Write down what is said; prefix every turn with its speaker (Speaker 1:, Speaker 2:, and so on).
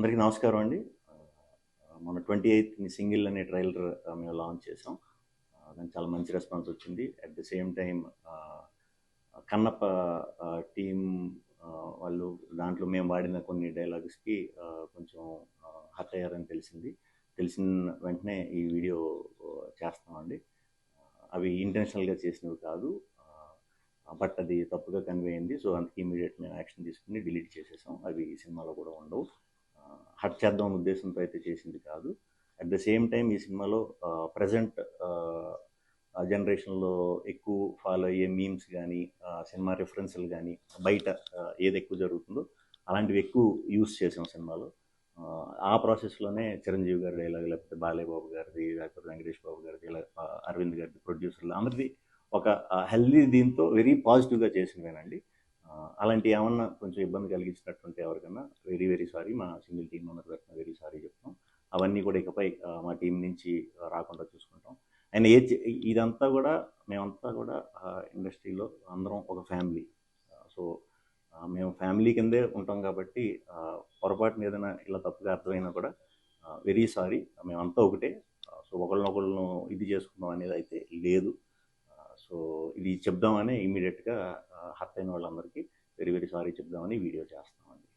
Speaker 1: అందరికీ నమస్కారం అండి. మొన్న మన ట్వంటీ ఎయిత్ని సింగిల్ అనే ట్రైలర్ మేము లాంచ్ చేసాం దానికి చాలా మంచి రెస్పాన్స్ వచ్చింది. At the same time Kannappa team వాళ్ళు దాంట్లో మేము వాడిన కొన్ని డైలాగ్స్కి కొంచెం హర్ట్ అయ్యారని తెలిసింది. తెలిసిన వెంటనే ఈ వీడియో చేస్తామండి. అవి ఇంటెన్షనల్గా చేసినవి కాదు. బట్ అది తప్పుగా కన్వే అయింది. సో అందుకే ఇమీడియట్ మేము యాక్షన్ తీసుకుని డిలీట్ చేసేసాం. అవి ఈ సినిమాలో కూడా ఉండవు. హట్ చేద్దాం ఉద్దేశంతో అయితే చేసింది కాదు. అట్ ద సేమ్ టైం ఈ సినిమాలో ప్రజెంట్ జనరేషన్లో ఎక్కువ ఫాలో అయ్యే మీమ్స్ కానీ సినిమా రిఫరెన్స్లు కానీ బయట ఏది ఎక్కువ జరుగుతుందో అలాంటివి ఎక్కువ యూస్ చేసాం సినిమాలో. ఆ, ప్రాసెస్లోనే చిరంజీవి గారి డైలాగ్ లేకపోతే బాలయ్య బాబు గారిది లేకపోతే వెంకటేష్ బాబు గారిది ఇలా అరవింద్ గారిది ప్రొడ్యూసర్లు అందరిది ఒక హెల్దీ దీంతో వెరీ పాజిటివ్గా చేసినవేనండి అలాంటి ఏమన్నా కొంచెం ఇబ్బంది కలిగించినట్టుంటే ఎవరికన్నా వెరీ వెరీ సారీ మా సింగిల్ టీం అందరి తరఫున వెరీ సారీ చెప్తాం. అవన్నీ కూడా ఇకపై మా టీం నుంచి రాకుండా చూసుకుంటాం. అండ్ ఏ ఇదంతా కూడా మేమంతా కూడా ఇండస్ట్రీలో అందరం ఒక ఫ్యామిలీ. సో మేము ఫ్యామిలీ కిందే ఉంటాం కాబట్టి పొరపాటున ఏదైనా ఇలా తప్పుగా అర్థమైనా కూడా వెరీ సారీ మేమంతా ఒకటే సో ఒకళ్ళనొకళ్ళను ఇది చేసుకుందాం అనేది అయితే లేదు. సో ఇది చెప్దామని ఇమీడియట్గా హర్ట్ అయిన వాళ్ళందరికీ వెరీ వెరీ సారీ చెప్దామని వీడియో చేస్తామండి.